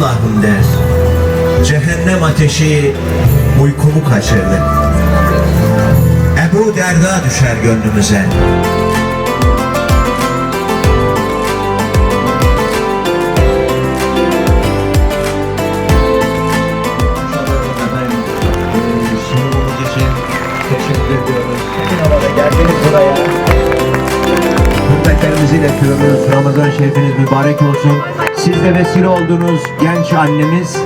Allah'ım der. Cehennem ateşi uykumu kaçırdı. Ebu Derda düşer gönlümüze. Hürmetlerimizi iletiyoruz. Ramazan şerifiniz mübarek olsun. Siz de vesile olduğunuz genç annemiz.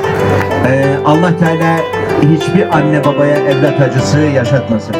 Ee, Allah Teala hiçbir anne babaya evlat acısı yaşatmasın.